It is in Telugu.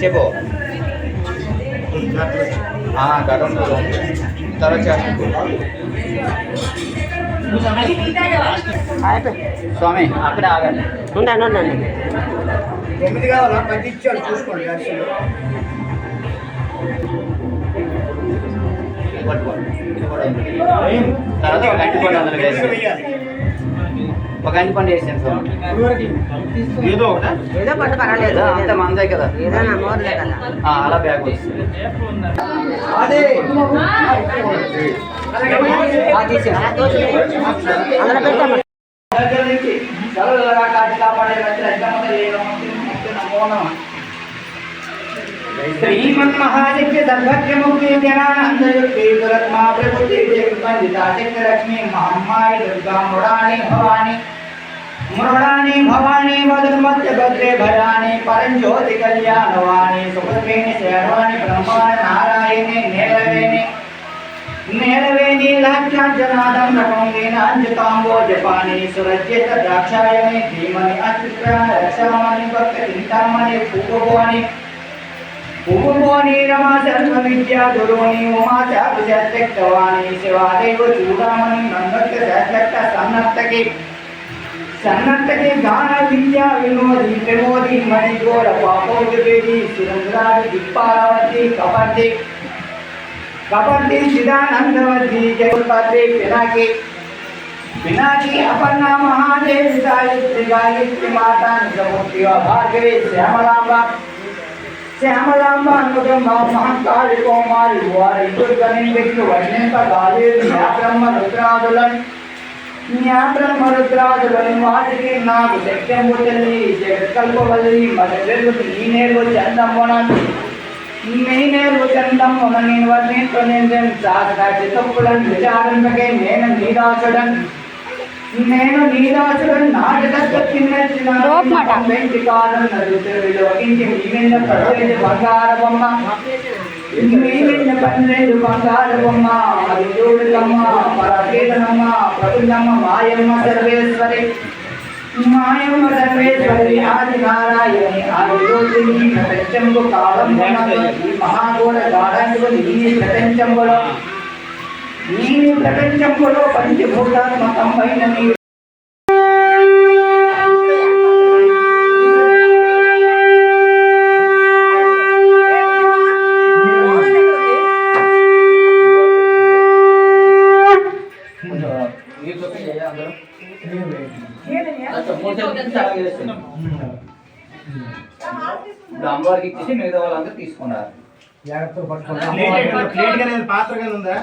చెప్పు ఆ, తర్వాత స్వామి అక్కడే ఆగండి ఉండండి ఉండండి తొమ్మిది కావాలా పది ఇచ్చారు చూసుకోండి తర్వాత ఒక గంటి పండు పండు వేసాను స్వామి ఏదో ఒకటా ఏదో పట్టు పర్వాలేదు. అంత మందే కదా. ఏదో నా మోర్లే కదా. ఆ, అలా బ్యాగ్ వస్తుంది. అదే. అందులో పెట్టాము కాచి కాపాడే श्रीमन्महायज्ञ सर्वज्ञ मुक्ति जनानन्दयुक्ति दुरत्मा प्रबुद्धि जगवन्दिता शक्तिलक्ष्मी महाम्मायि दुर्गा मृडाणि भवानि मृडाणि भवानि वदन्मत्य भद्रे भराणि परञ्ज्योति कल्याणवाणि सुभद्रेणि शर्वाणि ब्रह्माणि नारायणे नेरवेणे नेरवे नीलाख्याञ्जनादं रमं नीलाञ्जिताम्बोजपाणि सुरज्येत द्राक्षायणे धीमनि अत्युग्राणि रक्षामणि भक्तचिन्तामणि पूर्वभुवनि పూపభువని రమా సర్వ విద్యా దురోని ఉమా చాపు శక్తవాణి శివాదేవ చూడామణి నన్నొక్క శక్త సన్నత్తకి. సన్నత్తకి గాన విద్యా వినోది ప్రమోది మణిఘోర పాపోజవేది సురంధ్రాది దిప్పారావతి కపర్ది కపర్ది చిదానందవతి జగత్పత్రి పినాకి. పినాకి అపర్ణ మహాదేవి సాయిత్రి గాయత్రి మాతా నిజమూర్తి భార్గవి శ్యామలాంబ. శ్యామలాంబ అనుగ్రహ మహంకాళి కోమారి వారి దుర్గని వ్యక్తి వర్ణింప గాలేదు న్యా బ్రహ్మ రుద్రాదులను న్యా బ్రహ్మ రుద్రాదులను వాటికి నాకు శక్తింపు తల్లి జగత్కల్పవల్లి మరి ఈ నేర్వు చందమ్మనని నేనేరు చందమ్మ నేను వర్ణించు నేను సాగదా చిత్తప్పులను విచారింపకే నేను నీదాసుడన్. నేను నీదాసుడన్ నాటక చిన్న వెంటి కాలం నడులోకించి మీవిన్న పదహైదు బంగార బొమ్మ. మీవిన్న పన్నెండు బంగార బొమ్మ. అది చూడులమ్మ పరకేతనమ్మ ప్రపుల్లమ్మ మాయమ్మ సర్వేశ్వరి. మాయమ్మ సర్వేశ్వరి ఆది నారాయణి ఆది జ్యోతిని ప్రపంచంబు కాలం ఈ మహాఘోర గాఢంగు నీ ప్రపంచంబులో నీ ప్రపంచంబులో పంచభూతాత్మకమైన నీ ఇప్పుడు అమ్మవారికి ఇచ్చేసి మిగతా వాళ్ళందరూ తీసుకున్నారు పాత్ర ఉందా?